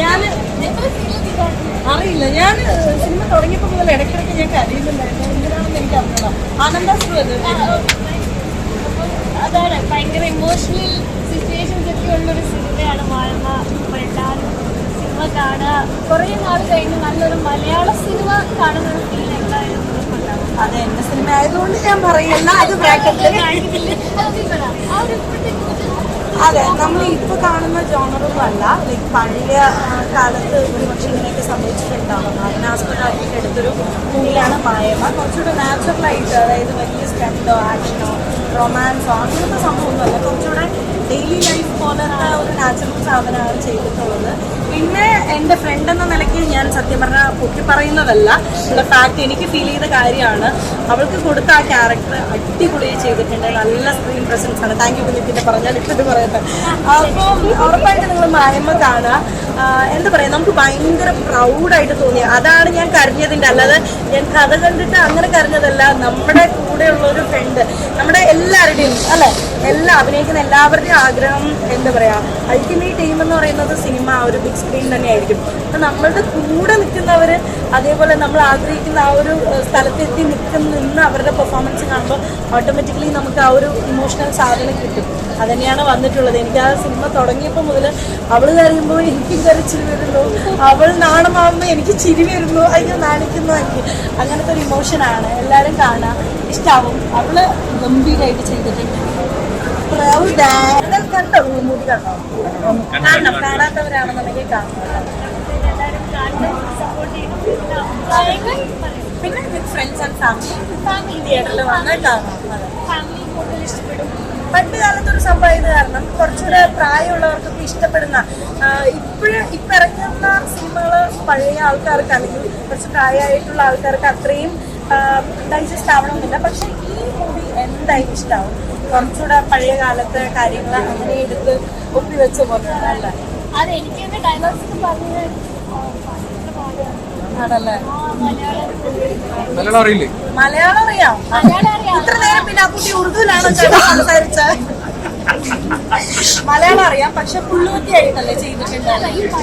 ഞാൻ അറിയില്ല. ഞാൻ സിനിമ തുടങ്ങിയപ്പോൾ മുതൽ ഇടയ്ക്കിടയ്ക്ക് ഞാൻ കരയുന്നുണ്ടായിരുന്നു. എന്തിനാണെന്ന് എനിക്ക് അറിഞ്ഞൂടാ. ആനന്ദാശ്രു അത് അതാണ്. ഭയങ്കര ഇമോഷണൽ സിറ്റുവേഷൻസ് ഒക്കെ ഉള്ളൊരു സിനിമയാണ് വാഴമ സിനിമ കാണുക. കുറേ നാൾ കഴിഞ്ഞ് നല്ലൊരു മലയാള സിനിമ കാണുന്ന ഫീൽ എന്തായാലും അതെ എന്റെ സിനിമ ആയതുകൊണ്ട് ഞാൻ പറയുന്നത് അത് ബ്രാക്കറ്റിൽ കാണിക്കുന്നില്ല അത് പറ. ആ ഒരു ഇപ്പോഴത്തെ അതെ നമ്മൾ ഇപ്പൊ കാണുന്ന ജോണറും അല്ല. ലൈക്ക് പഴയ കാലത്ത് ഒരുപക്ഷെ ഇങ്ങനെയൊക്കെ സംഭവിച്ചിട്ടുണ്ടാവും. അതിനാസ്പദമാക്കിയിട്ട് എടുത്തൊരു മൂവിയാണ് മായമ കുറച്ചുകൂടെ നാച്ചുറൽ ആയിട്ട് അതായത് വലിയ സ്റ്റണ്ടോ ആക്ഷനോ റൊമാൻസോ അങ്ങനത്തെ സംഭവമൊന്നുമല്ല കുറച്ചുകൂടെ ഡെയിലി ലൈഫ് പോലത്തെ ഒരു നാച്ചുറൽ സാധനമാണ് ചെയ്തിട്ടുള്ളത്. പിന്നെ എന്റെ ഫ്രണ്ട് എന്ന നിലയ്ക്ക് ഞാൻ സത്യം പറഞ്ഞാൽ പൊക്കി പറയുന്നതല്ല. എന്റെ ഫാക്ട് എനിക്ക് ഫീൽ ചെയ്ത കാര്യമാണ്. അവൾക്ക് കൊടുത്ത ആ ക്യാരക്ടർ അടിപൊളിയായി ചെയ്തിട്ടുണ്ട്. നല്ല സ്ക്രീൻ പ്രസൻസ് ആണ്. താങ്ക് യു പിന്നെ പറഞ്ഞാൽ ഇട്ടിട്ട് പറയട്ടെ. അപ്പോൾ ഉറപ്പായിട്ട് നിങ്ങൾ മായമ്മ കാണുക. എന്താ പറയാ നമുക്ക് ഭയങ്കര പ്രൗഡായിട്ട് തോന്നി അതാണ് ഞാൻ കരഞ്ഞതിന്റെ അല്ലാതെ ഞാൻ കഥ കണ്ടിട്ട് അങ്ങനെ കരഞ്ഞതല്ല. നമ്മുടെ കൂടെയുള്ള ഒരു ഫ്രണ്ട് നമ്മുടെ എല്ലാവരുടെയും അല്ലെ? എല്ലാ അഭിനയിക്കുന്ന എല്ലാവരുടെയും ആഗ്രഹം എന്താ പറയാ അൾട്ടിമേറ്റ് ടീം എന്ന് പറയുന്നത് സിനിമ ഒരു ബിഗ് സ്ക്രീൻ തന്നെയായിരിക്കും. അപ്പൊ നമ്മളുടെ കൂടെ നിൽക്കുന്നവര് അതേപോലെ നമ്മൾ ആഗ്രഹിക്കുന്ന ആ ഒരു സ്ഥലത്തെത്തി നിൽക്കുന്ന നിന്ന് അവരുടെ പെർഫോമൻസ് കാണുമ്പോൾ ഓട്ടോമാറ്റിക്കലി നമുക്ക് ആ ഒരു ഇമോഷണൽ സാധനം കിട്ടും. അതന്നെയാണ് വന്നിട്ടുള്ളത്. എനിക്ക് ആ സിനിമ തുടങ്ങിയപ്പോൾ മുതൽ അവൾ കരയുമ്പോൾ എനിക്കും കരച്ചിൽ വരുന്നു അവൾ നാണമാവുമ്പോൾ എനിക്ക് ചിരി വരുന്നു. അയ്യോ നാണിക്കുന്നു എനിക്ക് അങ്ങനത്തെ ഒരു ഇമോഷനാണ് എല്ലാവരും കാണാം. ഇഷ്ടാവും. അവൾ ഗംഭീരമായിട്ട് ചെയ്തിട്ടുണ്ട്. കണ്ടോ? മൂവി കണ്ടോ? കാണണം. കാണാത്തവരാണെന്നുണ്ടെങ്കിൽ കാണണം. പിന്നെ with friends and family family തിയേറ്ററിൽ വന്ന് കാണാം. ഫാമിലി കൂടുതൽ ഇഷ്ടപ്പെടും. പണ്ട് കാലത്തൊരു സംഭവം ഇത് കാരണം കുറച്ചുകൂടെ പ്രായമുള്ളവർക്കൊക്കെ ഇഷ്ടപ്പെടുന്ന ഇപ്പോഴും ഇപ്പൊ ഇറങ്ങുന്ന സിനിമകൾ പഴയ ആൾക്കാർക്ക് അല്ലെങ്കിൽ കുറച്ച് പ്രായമായിട്ടുള്ള ആൾക്കാർക്ക് അത്രയും ഡൈജസ്റ്റ് ആവണമെന്നില്ല. പക്ഷെ ഈ മൂവി എന്തായാലും ഇഷ്ടമാവും കുറച്ചുകൂടെ പഴയ കാലത്തെ കാര്യങ്ങൾ അങ്ങനെ എടുത്ത് ഒപ്പിവെച്ച പോലെ അല്ല? അതെ എനിക്ക് എന്റെ ഡയലോഗ്സ് പറഞ്ഞത് ആണല്ലേ? മലയാളം. മലയാളം അറിയില്ലേ? മലയാളം അറിയാം. മലയാളം അറിയാം. ഇത്ര നേരം പിന്നെ ആ കുട്ടി ഉറുദുവിലാണോ സംസാരിച്ചത് മലയാളം അറിയാം പക്ഷെ പുള്ളുവത്തി ആയിട്ടല്ലേ ചെയ്തിട്ടുണ്ടായിരുന്നു